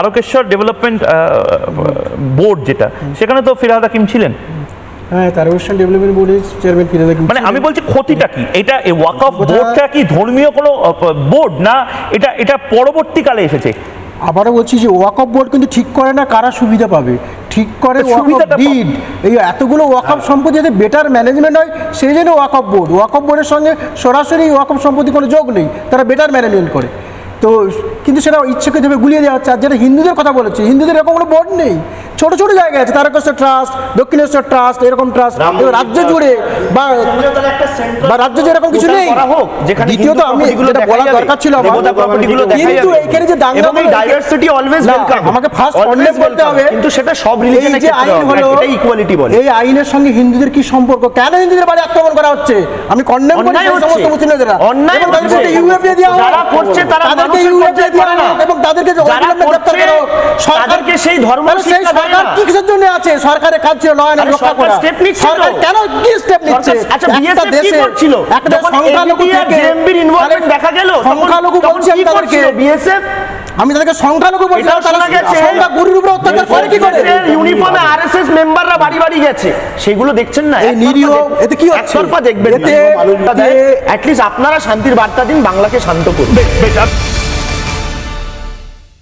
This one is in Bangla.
তারকেশ্বর ডেভেলপমেন্ট বোর্ড যেটা সেখানে তো ফিরহাদ হাকিম ছিলেন। হ্যাঁ তারকেশ্বর ডেভেলপমেন্ট বোর্ডের চেয়ারম্যান ফিরে দেখুন মানে আমি বলছি ক্ষতিটা কি? এটা ওয়াক অফ বোর্ডটা কি ধর্মীয় কোনো বোর্ড না এটা এটা পরবর্তীকালে এসেছে? আবারও বলছি যে ওয়াকফ বোর্ড কিন্তু ঠিক করে না কারা সুবিধা পাবে? ঠিক করে ডিড এই এতগুলো ওয়াকফ সম্পত্তি যাতে বেটার ম্যানেজমেন্ট হয় সেই জন্য ওয়াকফ বোর্ড ওয়াকফ বোর্ডের সঙ্গে সরাসরি ওয়াকফ সম্পত্তি কোনো যোগ নেই তারা বেটার ম্যানেজমেন্ট করে। তো কিন্তু সেটা ইচ্ছাকৃতভাবে গুলিয়ে দেওয়া হচ্ছে। আর যেটা হিন্দুদের কথা বলেছে, হিন্দুদের এরকম কোনো বোর্ড নেই। ছোট ছোট জায়গায় আছে তারকেশ্বর ট্রাস্ট দক্ষিণেশ্বর ট্রাস্ট এরকম ট্রাস্ট রাজ্য জুড়ে বা বা রাজ্য যেরকম কিছু নেই দ্বিতীয়ত আমি যেটা বলা দরকার ছিল কিন্তু। এইখানে যে দাঙ্গা এই diversity always আমাকে ফার্স্ট Always কন্ডেম করতে হবে কিন্তু সেটা সব যে ক্ষেত্রে আইন হলো এটাই equality বলে। এই আইনের সঙ্গে হিন্দুদের কি সম্পর্ক কেন হিন্দুদের বাড়ি আক্রমণ করা হচ্ছে আমি কন্ডেম করি। সমস্ত মুসলিমদের অন্যায় এবং তাদেরকে হচ্ছে। ইউএপিএ দেওয়া যারা করছে তারা তাদেরকে দেওয়া। হোক এবং তাদেরকে যে অবিলম্বে গ্রেপ্তার তাদেরকে সেই ধর্ম সেই সরকার কি কিসের জন্য আছে সরকারের কাজ ছিল নয় না রক্ষা সরকার করা সরকার কেন কি স্টেপ নিচ্ছে আচ্ছা, BSF কি করছিল? একটা সংখ্যালঘু থেকে JMB র involvement দেখা গেল, সংখ্যালঘু বলছি আমি কি তাদেরকে করছিল? BSF? আমি তাদেরকে সংখ্যালঘু বলছি তারা। সংখ্যা গুরুর উপরে অত্যাচার করে কি করে ইউনিফর্মে আরএসএস মেম্বাররা বাড়ি বাড়ি গেছে সেগুলো দেখছেন না এই নিরীহ, এতে কি হচ্ছে? একতরফা দেখবেন এতে- এতে- অ্যাটলিস্ট আপনারা শান্তির বার্তা দিন বাংলাকে শান্ত করুন বেশ